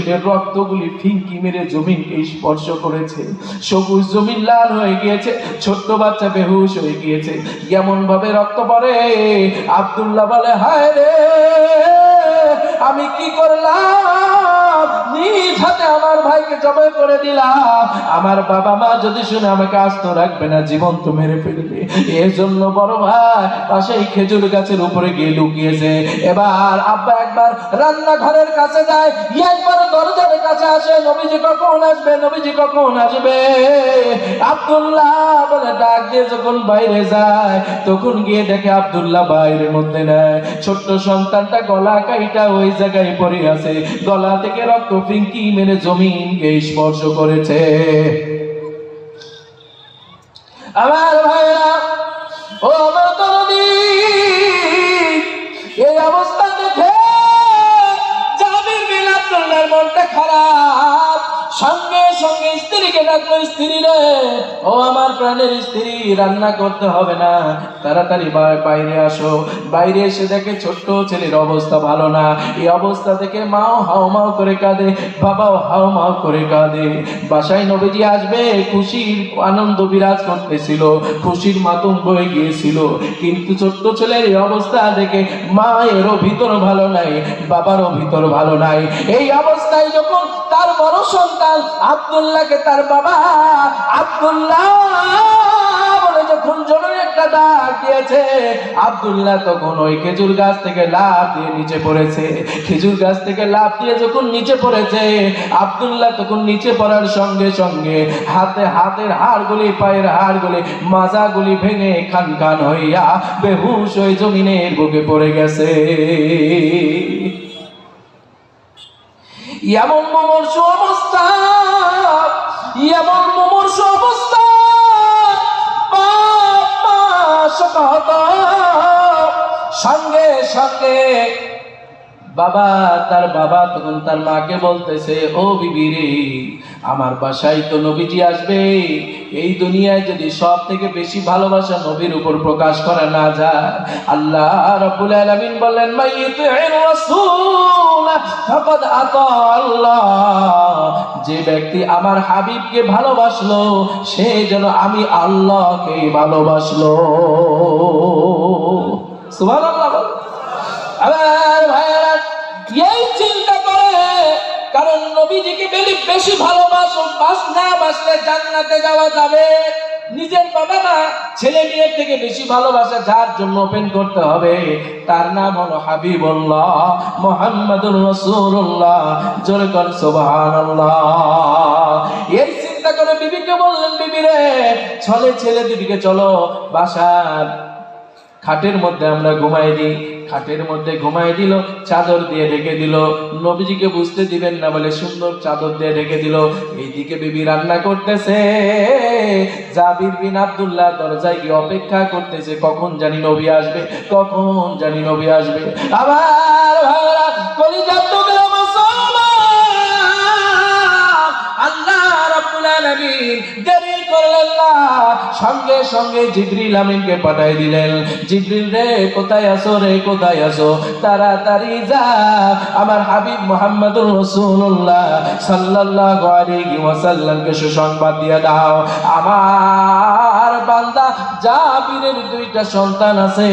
শরীরের রক্তগুলি ফিঙ্কি মেরে জমিনকে স্পর্শ করেছে। সবুজ জমিন লাল হয়ে গিয়েছে, ছোট্ট বাচ্চা বেহুশ হয়ে গিয়েছে। এমন ভাবে রক্ত পরে আবদুল্লাহ বলে, হায় রে, আমি কি করলাম? আমার বাবা মা যদি শুনে আমাকে আস্ত রাখবে না, জীবন তো মেরে ফেলবে। বড় ভাই, পাশেই খেজুর গাছের উপরে গিয়ে লুকিয়েছে। এবার আব্বা একবার রান্নাঘরের কাছে যায়। একবার দরজার কাছে আসে, নবীজি কখন আসবে, নবীজি কখন আসবে? আব্দুল্লাহ বলে ডাক দিয়ে যখন বাইরে যায়, তখন গিয়ে দেখে আব্দুল্লাহ মধ্যে নেয়। ছোট্ট সন্তানটা গলা কাইটা ওই জায়গায় পড়ে আছে। গলা থেকে রক্ত ফিঙ্কি মেরে জমিনকে স্পর্শ করেছে। আমার ভাইরা, ও আমার তরুণী, এই অবস্থা দেখে জাবির বিন মনটা খারাপ। সঙ্গে সঙ্গে স্ত্রীকে ডাকলো, স্ত্রী রে, ও আমার প্রাণের স্ত্রী, রান্না করতে হবে না, তাড়াতাড়ি বাইরে আসো। বাইরে এসে দেখে ছোট্ট ছেলের অবস্থা ভালো না। এই অবস্থা দেখে মাও হাও মাও করে কাঁদে, বাবাও হাও মাও করে কাঁদে। বাসায় নবীজি আসবে, খুশির আনন্দ বিরাজ করতেছিল, খুশির মাতম বয়ে গিয়েছিল। কিন্তু ছোট্ট ছেলের এই অবস্থা দেখে মায়েরও ভিতর ভালো নাই, বাবারও ভিতর ভালো নাই। এই অবস্থায় যখন তার বড় সন্তান আব্দুল্লাহকে তার বাবা আব্দুল্লাহ যখন জোরে একটা ডাক দিয়েছে, আব্দুল্লাহ তখন ওই খেজুর গাছ থেকে লাফ দিয়ে নিচে পড়েছে। খেজুর গাছ থেকে লাফ দিয়ে যখন নিচে পড়েছে, আব্দুল্লাহ তখন নিচে পড়ার সঙ্গে সঙ্গে হাতে হাতের হাড়গুলি, পায়ের হাড়গুলি মাজাগুলি ভেঙে খান খান হইয়া বেহুশ হয়ে জমিনের বুকে পড়ে গেছে। এমন মমর্ষ অবস্থা এমন মমর্ষ অবস্থা। সঙ্গে সঙ্গে বাবা, তার বাবা তখন তার মাকে বলতেছে, ও বিবি রে আমার বাসায় তো নবীজি আসবে। এই দুনিয়ায় যদি সব থেকে বেশি ভালোবাসা নবীর উপর প্রকাশ করা না যায়, আল্লাহ রাব্বুল আলামিন বললেন, মাইয়িতির রাসূল, ফাকাদ আতা আল্লাহ। যে ব্যক্তি আমার হাবিবকে ভালোবাসলো, সে যেন আমি আল্লাহকে ভালোবাসলো। সুবহানাল্লাহ। কারণ নবীজিকে বেশি ভালোবাসো, বাস না বাসলে জান্নাতে যাওয়া যাবে। নিজের বাবা মা ছেলে মেয়ের থেকে বেশি ভালোবাসা, যার জন্য ওপেন করতে হবে। তার নাম হলো হাবিবুল্লাহ মোহাম্মদুর রাসূলুল্লাহ। জোরে কর চিন্তা করে বিবিকে বললেন ছলে ছেলে দিদিকে চলো, বাসার খাটের মধ্যে আমরা ঘুমাই দিই খাটের মধ্যে ঘুমাই দিল, চাদর দিয়ে ঢেকে দিল। নবীজিকে বুঝতে দিবেন না বলে সুন্দর চাদর দিয়ে ঢেকে দিল। এইদিকে বিবি রান্না করতেছে। জাবির বিন আব্দুল্লাহ দরজায় গিয়ে অপেক্ষা করতেছে, কখন জানি নবী আসবে, কখন জানি নবী আসবে। আবার মুসলমান। আল্লাহ করলেন না। সঙ্গে সঙ্গে আমিনকে পাঠাই দিলেন। রে, কোথায় আছো রে? কোথায় আছো? তাড়াতাড়ি যা। আমার হাবিব মুহাম্মদুর রাসূলুল্লাহ সাল্লাল্লাহু আলাইহি ওয়াসাল্লামকে সুসংবাদ দিয়ে দাও। আমার বান্দা জাবিরের দুইটা সন্তান আছে।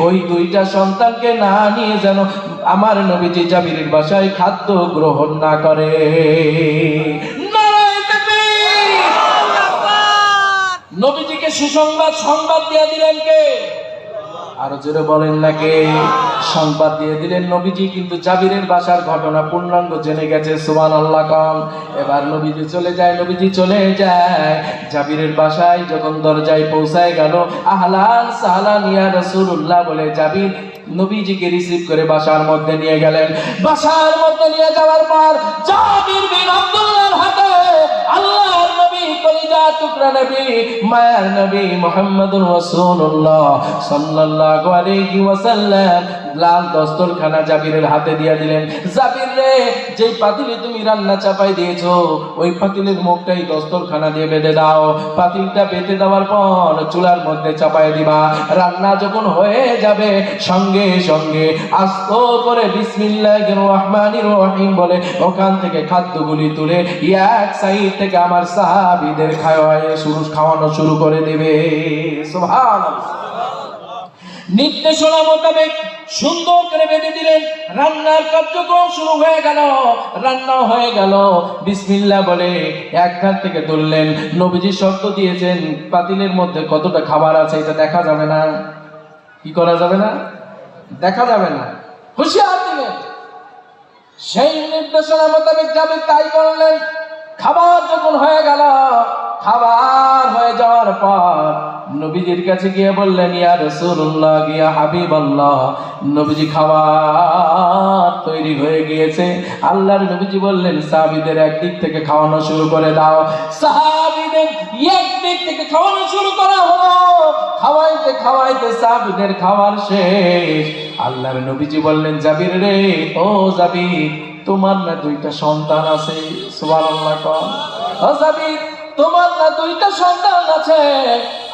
ওই দুইটা সন্তানকে না নিয়ে যেন আমার নবীজি জাবিরের বাসায় খাদ্য গ্রহণ না করে নারায়ে তাকবীর! নবীজিকে সুসংবাদ সংবাদ দিয়ে দিলেন কে? আরও জোরে বলেন না কে সংবাদ দিয়ে দিলেন নবীজি, কিন্তু জাবিরের বাসার ঘটনা পূর্ণাঙ্গ জেনে গেছে সুবান আল্লাহ কম এবার নবীজি চলে যায়, নবীজি চলে যায়। জাবিরের বাসায় যখন দরজায় পৌঁছায় গেল, আহলান সাহলান ইয়া রাসূলুল্লাহ বলে, জাবির, নবীজিকে রিসিভ করে বাসার মধ্যে নিয়ে গেলেন। বাসার মধ্যে নিয়ে যাওয়ার পর জাবির বিন আব্দুল্লাহর হাতে আল্লাহর নবী কলিজার টুকরা নবী, মায়ার নবী মুহাম্মদুর রাসূলুল্লাহ সাল্লাল্লাহু আলাইহি ওয়াসাল্লাম লাল দস্তরখানা জাবিরের হাতে দিয়ে দিলেন, জাবির রে যে পাতিলে তুমি রান্না চাপাই দিয়েছ, ওই পাতিলের মুখটাই দস্তরখানা দিয়ে বেঁধে দাও। পাতিলটা বেঁধে দেওয়ার পর চুলার মধ্যে চাপাই দিবা। রান্না যখন হয়ে যাবে, সঙ্গে সঙ্গে আস্ত করে বিসমিল্লাহির রহমানির রহিম বলে ওখান থেকে খাদ্যগুলি তুলে এক সাইড থেকে আমার সাহাবীদের খাওয়ায় শুরু খাওয়ানো শুরু করে দেবে। নির্দেশনা মোতাবেক সুন্দর করে বেঁধে দিলেন। রান্নার কার্যক্রম শুরু হয়ে গেল। রান্না হয়ে গেল। বিসমিল্লাহ বলে এক থেকে তুললেন। নবীজি শর্ত দিয়েছেন পাতিলের মধ্যে কতটা খাবার আছে এটা দেখা যাবে না। কি করা যাবে না? দেখা যাবে না। হুঁশিয়ার দিলেন। সেই নির্দেশনা মোতাবেক যাবে, তাই করলেন। খাবার যখন হয়ে গেল, খাবার হয়ে যাওয়ার পর নবীজির কাছে গিয়ে বললেন, ইয়া রাসূলুল্লাহ গিয়া হাবিবাল্লাহ। নবীজি খাবার তৈরি হয়ে গিয়েছে। আল্লাহর নবীজি বললেন, সাহাবীদের একদিক থেকে খাওয়ানো শুরু করে দাও। সাহাবীদের একদিক থেকে খাওয়ানো শুরু করা হলো। খাওয়াইতে খাওয়াইতে সাহাবীদের খাবার শেষ। আল্লাহর নবীজি বললেন, জাবির রে, ও জাবির, তোমার না দুইটা সন্তান আছে? সুবহানাল্লাহ কম ও জাবির তোমার না দুইটা সন্তান আছে।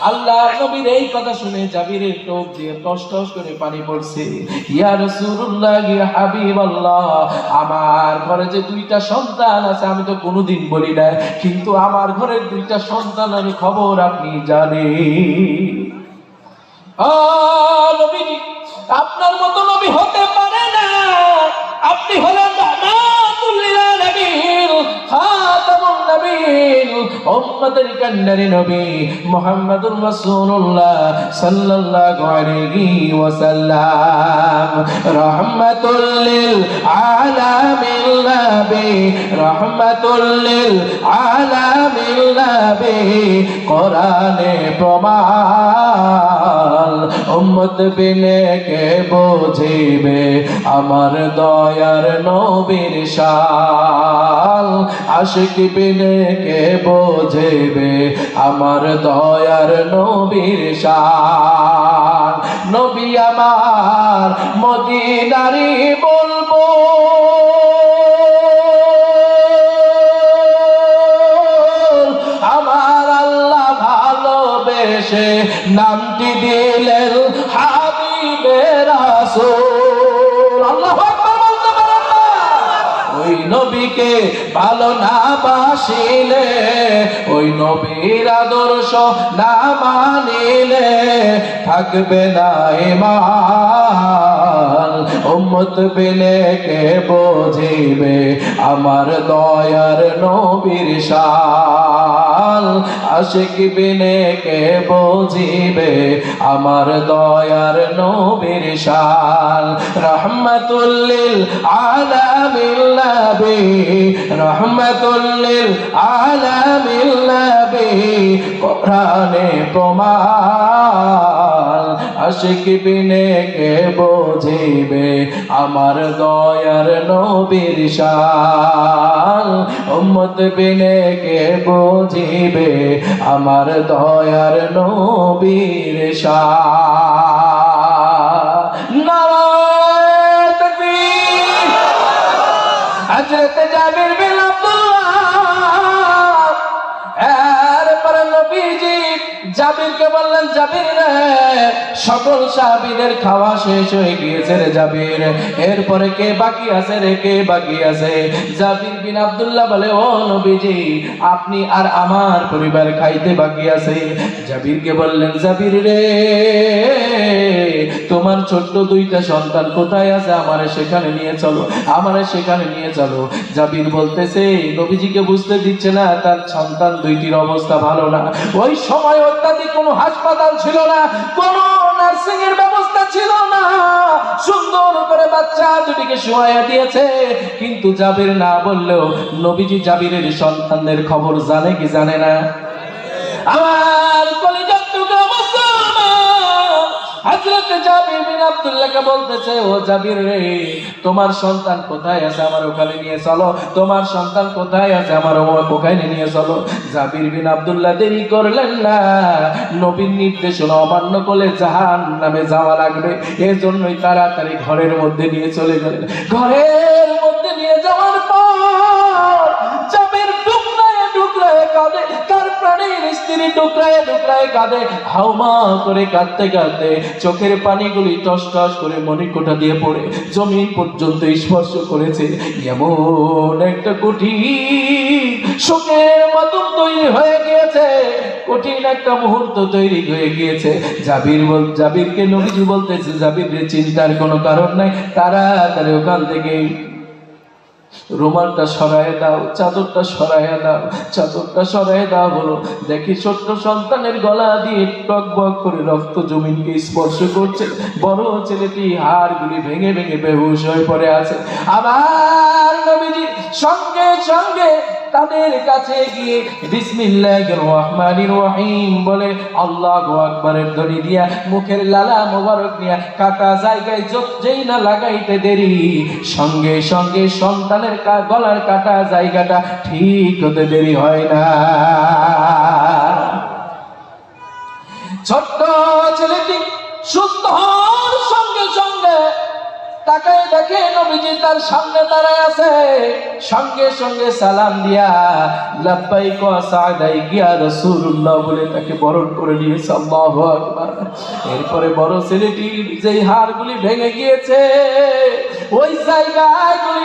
আল্লাহ নবীর এই কথা শুনে জাবিরের দিয়ে টস টস করে পানি পড়ছে। ইয়া রাসূলুল্লাহ ইয়া হাবিবাল্লাহ আমার ঘরে যে দুইটা সন্তান আছে আমি তো কোনোদিন বলি না কিন্তু আমার ঘরের দুইটা সন্তান আমি খবর আপনি জানেন। আ, নবীজি, আপনার মতো নবী হতে পারে না। আপনি হলেন উম্মতের কান্ডারি নবী মুহাম্মদুর রাসূলুল্লাহ সাল্লাল্লাহু আলাইহি ওয়াসাল্লাম। রহমাতুল লিল আলামিন নবী, রহমাতুল লিল আলামিন নবী, কোরআনে প্রমাণ। উম্মত বিনে কে বুঝিবে আমার দয়ার নবীর শাল আশিক বিনে কে বুঝিবে আমার দয়ার নবীর শান। নবী আমার মদিনারি বলব। আমার আল্লাহ ভালোবেসে নামটি নবীকে ভালো না বাসিলে ওই নবীর আদর্শ না মানিলে থাকবে না ইমান। উম্মত বিনে কে বুঝিবে? আমার দয়ার নবীর শাল, আশিক বিনে কে বুঝিবে? আমার দয়ার নবীর শাল, রহমতুল্লিল আলামিল নবী রহমতুল্লিল আলামিল নবী কোরআনে প্রমাণ। আশিক বিনে কে বুঝিবে, আমার দয়ার নবীর শাল। উম্মত বিনে কে বুঝিবে, আমার দয়ার নবীর শাল। নারায়ণ তাকবীর। হযরত সকল সাহাবীদের খাওয়া শেষ হয়ে গিয়েছে রে জাবির। এরপরে কে বাকি আছে রে, কে বাকি আছে? জাবির বিন আব্দুল্লাহ বলে, ও নবীজি, আপনি আর আমার পরিবার খাইতে বাকি আছে। জাবিরকে বললেন, জাবির রে, তোমার ছোট্ট দুইটা সন্তান কোথায় আছে? আমারে সেখানে নিয়ে চলো, আমারে সেখানে নিয়ে চলো। জাবির বলতেছে, নবীজিকে বুঝতে দিচ্ছে না, তার সন্তান দুইটির অবস্থা ভালো না। ওই সময় অত্যাধিক কোনো হাসপাতাল ছিল না, কোনো নার্সিং এর ব্যবস্থা ছিল না। সুন্দর করে বাচ্চা দুটিকে শোয়া দিয়েছে। কিন্তু জাবির না বললেও নবীজি জাবিরের সন্তানদের খবর জানে কি জানে না? আমার কলিজার টুকরা মুসলমান জাবির বিন বলতেছে, ও জাবির রে, তোমার সন্তান কোথায় আছে আমার ওখানে নিয়ে চলো। তোমার সন্তান কোথায় আছে আমার ওখানে নিয়ে চলো। জাবির বিন আব্দুল্লাহ দেরি করলেন না। নবীর নির্দেশনা অমান্য করলে জাহান নামে যাওয়া লাগবে। এজন্যই তাড়াতাড়ি ঘরের মধ্যে নিয়ে চলে গেলেন। ঘরের মধ্যে নিয়ে যাওয়ার পর জাবির টুকরায় টুকরায় কাঁদে। তার প্রাণের স্ত্রী টুকরায় টুকরায় কাঁদে হাউমা করে কাঁদতে কাঁদতে চোখের পানিগুলি টস টস করে মণিকোটা দিয়ে পড়ে। জমিন পর্যন্ত স্পর্শ করেছে। এমন একটা কঠিন শোকের মাধ্যম তৈরি হয়ে গিয়েছে। কঠিন একটা মুহূর্ত তৈরি হয়ে গিয়েছে। জাবির বল, জাবিরকে নবীজি বলতেছে, জাবির রে, চিন্তার কোনো কারণ নাই। তাড়াতাড়ি ওখান থেকে রুমালটা সরায় দাও, চাদরটা সরাই দাও, চাদরটা সরাই দাও বলো। দেখি ছোট্ট সন্তানের গলা দিয়ে টক বক করে রক্ত জমিনকে স্পর্শ করছে। বড় ছেলেটি হাড়গুলি ভেঙে ভেঙে বেহুশ হয়ে পড়ে আছে। আবার নবীজি সঙ্গে সঙ্গে তাদের কাছে গিয়ে বিসমিল্লাহির রহমানির রহিম বলে, আল্লাহু আকবারের ধ্বনি দিয়া, মুখের লালা মোবারক নিয়া কাটা জায়গায় যেই না লাগাইতে দেরি, সঙ্গে সঙ্গে সন্তানের গলার কাটা জায়গাটা ঠিক হতে দেরি হয় না। ছোট্ট ছেলেটি সুস্থ হওয়ার সঙ্গে সঙ্গে তাকায় দেখে নবীজি তার সামনে দাঁড়ায় আছে। সঙ্গে সঙ্গে সালাম দিয়া লাব্বাই কাদাই গিয়া রসুল্লাহ বলে তাকে বরণ করে নিয়েছে, আল্লাহ আকবার। এরপরে বড় ছেলেটির যেই হাড়গুলি ভেঙে গিয়েছে, ওই জায়গাগুলি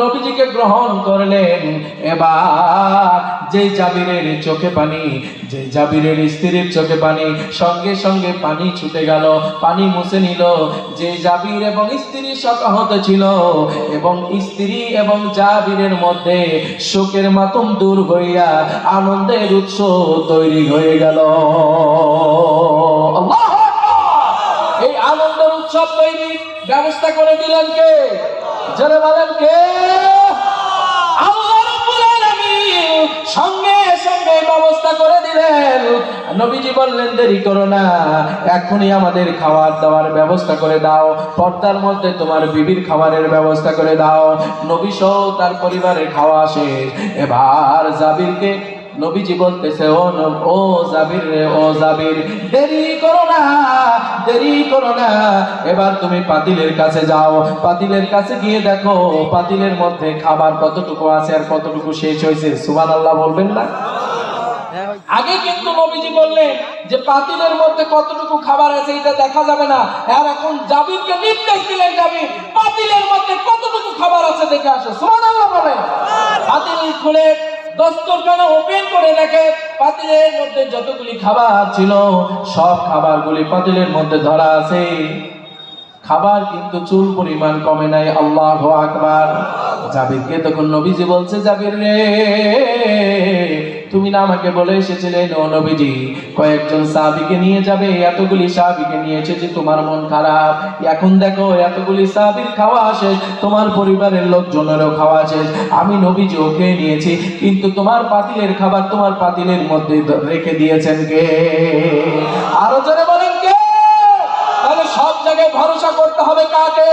নবীজিকে গ্রহণ করলেন। এবার যে জাবিরের চোখে পানি যে জাবিরের স্ত্রীর চোখে পানি, সঙ্গে সঙ্গে পানি ছুটে গেল, পানি মুছে নিল। যে জাবির এবং স্ত্রী শকাহত ছিল এবং স্ত্রী এবং জাবিরের মধ্যে শোকের মাতম দূর হইয়া আনন্দের উৎস তৈরি হয়ে গেল। এই আনন্দের উৎসব তৈরি ব্যবস্থা করে দিলেন কে? ব্যবস্থা করে দিলেন। নবীজি বললেন, দেরি করো না, এখনই আমাদের খাবার দাবার ব্যবস্থা করে দাও। পর্দার মধ্যে তোমার বিবির খাবারের ব্যবস্থা করে দাও। নবী সহ তার পরিবারের খাওয়া শেষ। এবার জাবিরকে নবীজি বলতেছে, ও ও জাবির রে, ও জাবির, দেরি করো না, দেরি করো না। এবার তুমি পাতিলের কাছে যাও। পাতিলের কাছে গিয়ে দেখো, পাতিলের মধ্যে খাবার কতটুকু আছে আর কতটুকু শেষ হয়েছে। সুবান আল্লাহ বলবেন না? আগে কিন্তু নবীজি বললেন যে, পাতিলের মধ্যে কতটুকু খাবার আছে এটা দেখা যাবে না। আর এখন জাবিরকে নির্দেশ দিলেন জাবির, পাতিলের মধ্যে কতটুকু খাবার আছে দেখে আসো। সুবহানাল্লাহ বলে পাতিল খুলে দস্তরখানা ওপেন করে দেখে পাতিলের মধ্যে যতগুলি খাবার ছিল, সব খাবারগুলি পাতিলের মধ্যে ধরা আছে। খাবার কিন্তু চুল পরিমাণ কমে নাই, আল্লাহ আকবার। জাবিরকে তখন নবীজি বলছে, জাবির রে তুমি না আমাকে বলে এসেছিলে নবীজি, কয়েকজন সাহাবিকে নিয়ে যাবে, এতগুলি সাহাবিকে নিয়ে এসেছি তোমার মন খারাপ। এখন দেখো, এতগুলি সাহাবির খাওয়া শেষ, তোমার পরিবারের লোকজনেরও খাওয়া শেষ। আমি নবীজি ওকে নিয়েছি, কিন্তু তোমার পাতিলের খাবার তোমার পাতিলের মধ্যে রেখে দিয়েছেন কে? আরও জোরে বলেন কে? তাহলে সব জায়গায় ভরসা করতে হবে কাকে?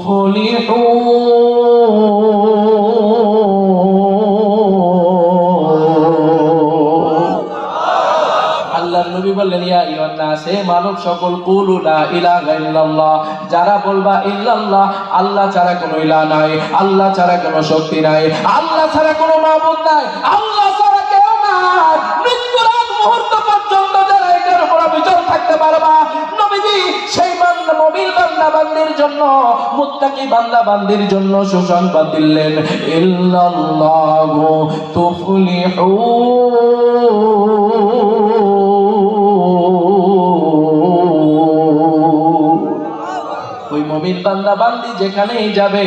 ইল্লাল্লাহু তুফলিহুন আল্লাহর নবী বললেন আইয়ুহান নাস হে মানব সকল যারা বলবা আল্লাহ ছাড়া কোনো নাই, আল্লাহ ছাড়া কোনো শক্তি নাই, আল্লাহ ছাড়া কোনো মাবুদ নাই, আল্লাহ বান্দির জন্য, মুত্তাকি বান্দা বান্দির জন্য সুসংবাদ দিলেন ইল্লাল্লাহু তুফলিহুন ওই মমিন বান্দা বান্দি যেখানেই যাবে,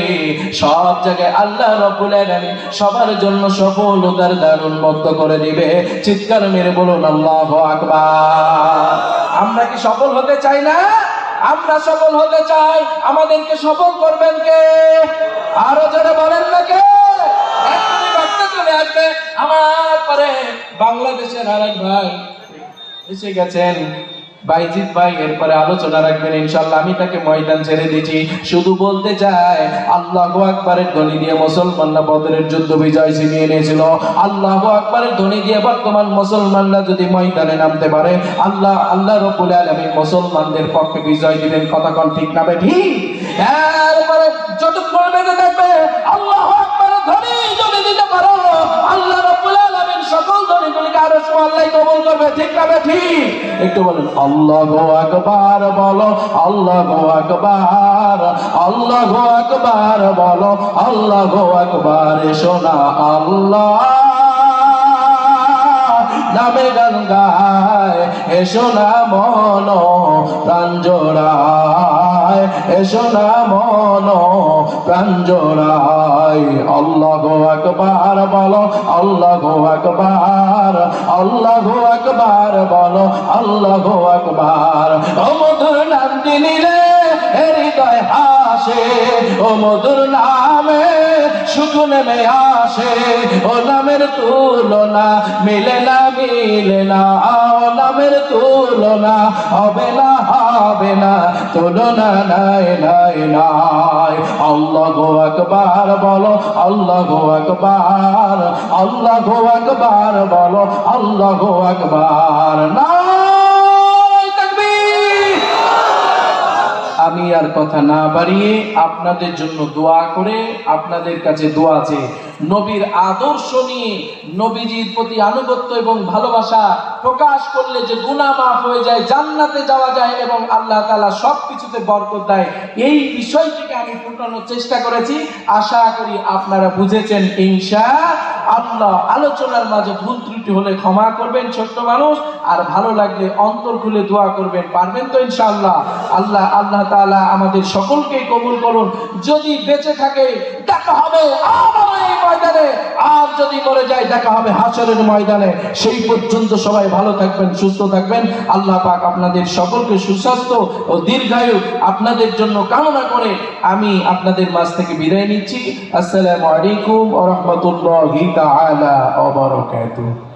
সব জায়গায় আল্লাহ রব্বুল আলামিন সবার জন্য সফলতার দারুণ মুক্ত করে দিবে। চিৎকার মেরে বলুন, আল্লাহু আকবার। আমরা কি সফল হতে চাই না? আমরা সফল হতে চাই, আমাদেরকে সফল করবেন কে? আরও যারা বলেন না কে? চলে আসবে আমার পরে বাংলাদেশের আরেক ভাই। এসে গেছেন। বাইজিৎ ভাই, এরপরে আলোচনা রাখবেন ইনশাল্লাহ আমি তাকে ময়দান ছেড়ে দিয়েছি। শুধু বলতে চাই আল্লাহ আকবরের ধ্বনি দিয়ে মুসলমানরা বদরের যুদ্ধ বিজয় ছিনিয়ে নিয়েছিল। আল্লাহ আকবরের ধ্বনি দিয়ে বর্তমান মুসলমানরা যদি ময়দানে নামতে পারে, আল্লাহ আল্লাহ রব্বুল আলামিন মুসলমানদের পক্ষে বিজয় দিবেন। কথা কোন ঠিক না বে? ঠিক। এরপরে যতক্ষণ বেঁচে থাকবে, আল্লাহ ঠিক একটু বলেন, আল্লাহ আকবার বলো, আল্লাহ আকবার আল্লাহ আকবার বলো, আল্লাহ আকবার শোনা, আল্লাহ নামে এসো না মন প্রাণ জোড়ায় এসো না মন, প্রাণ আল্লাহ গো একবার বলো, আল্লাহ গো একবার আল্লাহ গো একবার বলো, আল্লাহ গো একবার মধুর নাম নিলে হৃদয় হাসে, ও মধুর নামে সুখ নেমে আসে। ও নামের তুলনা মিলে না মিলে না। ও তুলনা হবে না হবে না। তুলনা নাই নাই নাই। আল্লাহ গো আকবার বলো, আল্লাহ গো আকবার। আল্লাহ গো আকবার বলো, আল্লাহ গো আকবার। কথা না বাড়িয়ে আপনাদের জন্য দোয়া করে আপনাদের কাছে দোয়া আছে নবীর আদর্শ নিয়ে নবীজির প্রতি আনুগত্য এবং ভালোবাসা প্রকাশ করলে যে গুনাহ মাফ হয়ে যায়, জান্নাতে যাওয়া যায় এবং আল্লাহ তালা সব কিছুতে বরকত দেয়, এই বিষয়টিকে আমি ফুটানোর চেষ্টা করেছি। আশা করি আপনারা বুঝেছেন, ইনশা আল্লাহ আলোচনার মাঝে ভুল ত্রুটি হলে ক্ষমা করবেন ছোট্ট মানুষ, আর ভালো লাগলে অন্তর খুলে দোয়া করবেন। পারবেন তো ইনশাআল্লাহ? আল্লাহ আল্লাহ তালা আমাদের সকলকে কবুল করুন। যদি বেঁচে থাকে দেখা হবে আর যদি মরে যায়, দেখা হবে হাসরের ময়দানে। সেই পর্যন্ত সবাই ভালো থাকবেন, সুস্থ থাকবেন। আল্লাহ পাক আপনাদের সকলকে সুস্বাস্থ্য ও দীর্ঘায়ু আপনাদের জন্য কামনা করে আমি আপনাদের মাঝ থেকে বিদায় নিচ্ছি। আসসালামু আলাইকুম ওয়া রাহমাতুল্লাহি তাআলা ওয়া বারাকাতুহু।